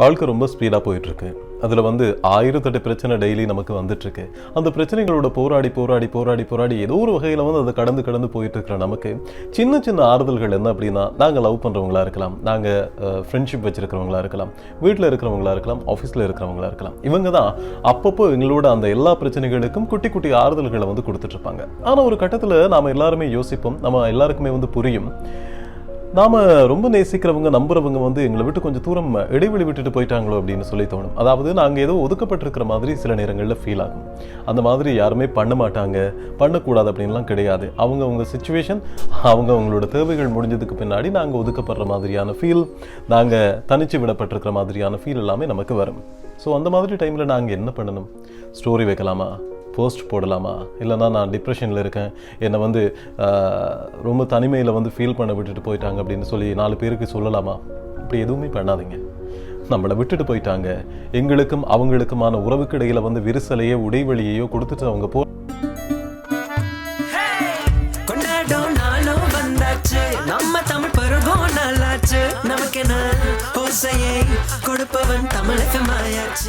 வாழ்க்கை ரொம்ப ஸ்பீடாக போயிட்டுருக்கு. அதில் வந்து ஆயிரத்தெட்டு பிரச்சனை டெய்லி நமக்கு வந்துட்டுருக்கு. அந்த பிரச்சனைகளோட போராடி போராடி போராடி போராடி ஏதோ ஒரு வகையில் வந்து அதை கடந்து கடந்து போயிட்டு இருக்கிற நமக்கு சின்ன சின்ன ஆறுதல்கள் என்ன அப்படின்னா நாங்கள் லவ் பண்ணுறவங்களா இருக்கலாம். நாங்கள் ஃப்ரெண்ட்ஷிப் வச்சுருக்கிறவங்களா இருக்கலாம். வீட்டில் இருக்கிறவங்களா இருக்கலாம். ஆஃபீஸில் இருக்கிறவங்களா இருக்கலாம். இவங்க தான் அப்பப்போ எங்களோட அந்த எல்லா பிரச்சனைகளுக்கும் குட்டி குட்டி ஆறுதல்களை வந்து கொடுத்துட்ருப்பாங்க ஆனால் ஒரு கட்டத்தில் நாம் எல்லாருமே யோசிப்போம். நம்ம எல்லாருக்குமே வந்து புரியும். நாம் ரொம்ப நேசிக்கிறவங்க நம்புறவங்க வந்து எங்களை விட்டு கொஞ்சம் தூரம் இடைவெளி விட்டுட்டு போயிட்டாங்களோ அப்படின்னு சொல்லி தோணும். அதாவது நாங்கள் ஏதோ ஒதுக்கப்பட்டிருக்கிற மாதிரி சில நேரங்களில் ஃபீல் ஆகும். அந்த மாதிரி யாருமே பண்ண மாட்டாங்க பண்ணக்கூடாது அப்படின்லாம் கிடையாது. அவங்க அவங்க சுச்சுவேஷன் அவங்க அவங்களோட தேவைகள் முடிஞ்சதுக்கு பின்னாடி நாங்கள் ஒதுக்கப்படுற மாதிரியான ஃபீல் நாங்கள் தனிச்சு விடப்பட்டிருக்கிற மாதிரியான ஃபீல் எல்லாமே நமக்கு வரும். ஸோ அந்த மாதிரி டைமில் நாங்கள் என்ன பண்ணணும்? ஸ்டோரி வைக்கலாமா? போஸ்ட் போடலாமா? இல்லைன்னா நான் டிப்ரெஷனில் இருக்கேன். என்னை வந்து ரொம்ப தனிமையில் வந்து ஃபீல் பண்ண விட்டுட்டு போயிட்டாங்க அப்படின்னு சொல்லி நாலு பேருக்கு சொல்லலாமா? இப்படி எதுவுமே பண்ணாதீங்க. நம்மளை விட்டுட்டு போயிட்டாங்க. எங்களுக்கும் அவங்களுக்குமான உறவுக்கு இடையில வந்து விரிசலையோ உடைவெளியையோ கொடுத்துட்டு அவங்க போ நம்ம தமிழ் பருவம் நல்லாச்சு. நமக்கென ஓசையை கொடுப்பவன் தமிழக மாயாச்சு.